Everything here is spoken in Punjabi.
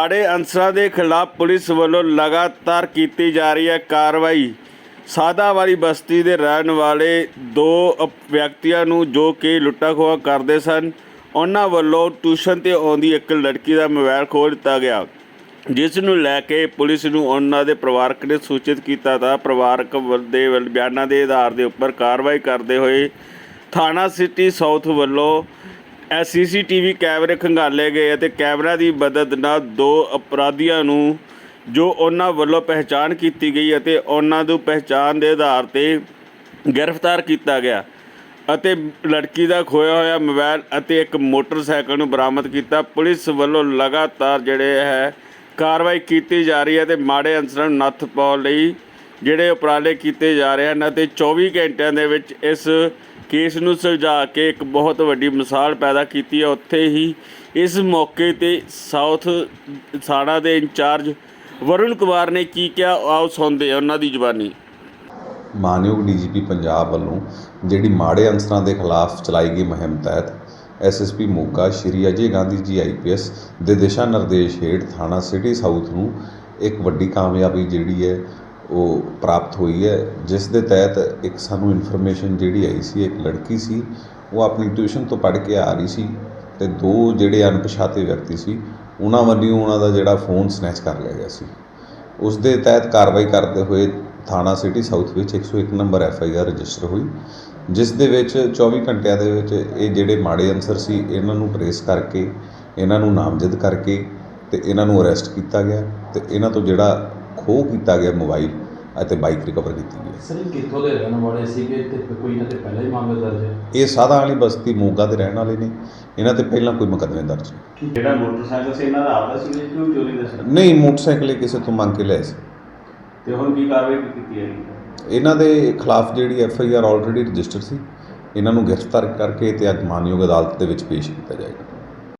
ਆੜੇ ਅਨਸਰਾਂ ਦੇ ਖਿਲਾਫ ਪੁਲਿਸ ਵੱਲੋਂ ਲਗਾਤਾਰ ਕੀਤੀ ਜਾ ਰਹੀ ਹੈ ਕਾਰਵਾਈ। ਸਾਦਾ ਬਸਤੀ ਦੇ ਰਹਿਣ ਵਾਲੇ ਦੋ ਵਿਅਕਤੀਆਂ ਨੂੰ ਜੋ ਕਿ ਲੁੱਟਾ ਖੋਹਾ ਕਰਦੇ ਸਨ, ਉਹਨਾਂ ਵੱਲੋਂ ਟਿਊਸ਼ਨ ਤੇ ਆਉਂਦੀ ਇੱਕ ਲੜਕੀ ਦਾ ਮੋਬਾਈਲ ਖੋਹ ਦਿੱਤਾ ਗਿਆ। ਜਿਸ ਨੂੰ ਲੈ ਕੇ ਪੁਲਿਸ ਨੂੰ ਉਹਨਾਂ ਦੇ ਪਰਿਵਾਰਕ ਨੇ ਸੂਚਿਤ ਕੀਤਾ ਤਾਂ ਪਰਿਵਾਰਕ ਵੱਲ, ਦੇ ਬਿਆਨਾਂ ਦੇ ਆਧਾਰ ਦੇ ਉੱਪਰ ਕਾਰਵਾਈ ਕਰਦੇ ਹੋਏ ਥਾਣਾ ਸਿਟੀ ਸਾਊਥ ਵੱਲੋਂ ਸੀਸੀਟੀਵੀ ਕੈਮਰੇ ਖੰਗਾਲੇ ਗਏ ਅਤੇ ਕੈਮਰਾ ਦੀ ਮਦਦ ਨਾਲ ਦੋ ਅਪਰਾਧੀਆਂ ਨੂੰ ਜੋ ਉਹਨਾਂ ਵੱਲੋਂ ਪਹਿਚਾਣ ਕੀਤੀ ਗਈ ਅਤੇ ਉਹਨਾਂ ਨੂੰ ਪਹਿਚਾਣ ਦੇ ਆਧਾਰ ਤੇ ਗ੍ਰਿਫਤਾਰ ਕੀਤਾ ਗਿਆ। ਅਤੇ ਲੜਕੀ ਦਾ ਖੋਇਆ ਹੋਇਆ ਮੋਬਾਈਲ ਅਤੇ ਇੱਕ ਮੋਟਰਸਾਈਕਲ ਨੂੰ ਬਰਾਮਦ ਕੀਤਾ। ਪੁਲਿਸ ਵੱਲੋਂ ਲਗਾਤਾਰ ਜਿਹੜੇ ਹੈ ਕਾਰਵਾਈ ਕੀਤੀ ਜਾ ਰਹੀ ਹੈ ਤੇ ਮਾੜੇ ਅਨਸਰਾਂ ਨੂੰ ਨੱਥ ਪਾਉਣ ਲਈ ਜਿਹੜੇ ਉਪਰਾਲੇ ਕੀਤੇ ਜਾ ਰਹੇ ਹਨ ਅਤੇ 24 ਘੰਟਿਆਂ ਦੇ ਵਿੱਚ ਇਸ ਕੇਸ ਨੂੰ ਸੁਲਝਾ ਕੇ ਇੱਕ ਬਹੁਤ ਵੱਡੀ ਮਿਸਾਲ ਪੈਦਾ ਕੀਤੀ ਹੈ। ਉੱਥੇ ਹੀ ਇਸ ਮੌਕੇ ਤੇ ਸਾਊਥ ਥਾਣਾ ਦੇ ਇੰਚਾਰਜ ਵਰੁਣ ਕੁਮਾਰ ਨੇ ਕੀ ਕਿਹਾ, ਆਓ ਸੁਣਦੇ ਹਾਂ ਉਹਨਾਂ ਦੀ ਜ਼ੁਬਾਨੀ। ਮਾਨਯੋਗ ਡੀਜੀਪੀ ਪੰਜਾਬ ਵੱਲੋਂ ਜਿਹੜੀ ਮਾੜੇ ਅਨਸਰਾਂ ਦੇ ਖਿਲਾਫ ਚਲਾਈ ਗਈ ਮੁਹਿੰਮ ਤਹਿਤ ਐਸਐਸਪੀ ਮੋਗਾ ਸ਼੍ਰੀ ਅਜੇ ਗਾਂਧੀ ਜੀ ਆਈਪੀਐਸ ਦੇ ਦਿਸ਼ਾ ਨਿਰਦੇਸ਼ ਹੇਠ ਥਾਣਾ ਸਿਟੀ ਸਾਊਥ ਨੂੰ ਇੱਕ ਵੱਡੀ ਕਾਮਯਾਬੀ ਜਿਹੜੀ ਹੈ ਉਹ ਪ੍ਰਾਪਤ ਹੋਈ ਹੈ, ਜਿਸ ਦੇ ਤਹਿਤ ਇੱਕ ਸਾਨੂੰ ਇਨਫੋਰਮੇਸ਼ਨ ਜਿਹੜੀ ਆਈ ਸੀ, ਇੱਕ ਲੜਕੀ ਸੀ, ਉਹ ਆਪਣੀ ਟਿਊਸ਼ਨ ਤੋਂ ਪੜ੍ਹ ਕੇ ਆ ਰਹੀ ਸੀ ਅਤੇ ਦੋ ਜਿਹੜੇ ਅਣਪਛਾਤੇ ਵਿਅਕਤੀ ਸੀ, ਉਹਨਾਂ ਵੱਲੋਂ ਉਹਨਾਂ ਦਾ ਜਿਹੜਾ ਫੋਨ ਸਨੈਚ ਕਰ ਲਿਆ ਗਿਆ ਸੀ। ਉਸ ਦੇ ਤਹਿਤ ਕਾਰਵਾਈ ਕਰਦੇ ਹੋਏ ਥਾਣਾ ਸਿਟੀ ਸਾਊਥ ਵਿੱਚ 101 number F I R register ਹੋਈ, ਜਿਸ ਦੇ ਵਿੱਚ 24 ਘੰਟਿਆਂ ਦੇ ਵਿੱਚ ਇਹ ਜਿਹੜੇ ਮਾੜੇ ਅਨਸਰ ਸੀ, ਇਹਨਾਂ ਨੂੰ ਟਰੇਸ ਕਰਕੇ, ਇਹਨਾਂ ਨੂੰ ਨਾਮਜ਼ਦ ਕਰਕੇ ਤੇ ਇਹਨਾਂ ਨੂੰ ਅਰੈਸਟ ਕੀਤਾ ਗਿਆ ਤੇ ਇਹਨਾਂ ਤੋਂ ਜਿਹੜਾ ਖੋਹ ਕੀਤਾ ਗਿਆ ਮੋਬਾਈਲ ਅਤੇ ਬਾਈਕ ਰਿਕਵਰ ਕੀਤੀ ਗਈ। ਸਰ ਇਹ ਕਿੱਥੋਂ ਦੇ ਰਹਿਣ ਵਾਲੇ ਸੀਗੇ ਤੇ ਕੋਈ ਨਾ ਤੇ ਪਹਿਲਾਂ ਹੀ ਮਾਮਲਾ ਦਰਜ ਹੈ? ਇਹ ਸਾਦਾ ਵਾਲੀ ਬਸਤੀ ਮੋਗਾ ਦੇ ਰਹਿਣ ਵਾਲੇ ਨੇ। ਇਹਨਾਂ ਤੇ ਪਹਿਲਾਂ ਕੋਈ ਮੁਕੱਦਮੇ ਦਰਜ ਨਹੀਂ। ਜਿਹੜਾ ਮੋਟਰਸਾਈਕਲ ਸੀ ਇਹਨਾਂ ਦਾ ਆਪਦਾ ਸੀ ਕਿ ਚੋਰੀ ਦਾ ਸੀ? ਨਹੀਂ ਮੋਟਰਸਾਈਕਲ ਇਹ ਕਿਸੇ ਤੋਂ ਮੰਗ ਕੇ ਲਏ ਸੀ। ਤੇ ਹੁਣ ਕੀ ਕਾਰਵਾਈ ਕੀਤੀ ਹੈ? ਇਹਨਾਂ ਦੇ ਖਿਲਾਫ ਜਿਹੜੀ F I R already register ਸੀ ਇਹਨਾਂ ਨੂੰ ਗ੍ਰਿਫਤਾਰ ਕਰਕੇ ਤੇ ਅੱਜ ਮਾਨਯੋਗ ਅਦਾਲਤ ਦੇ ਵਿੱਚ ਪੇਸ਼ ਕੀਤਾ ਜਾਏਗਾ।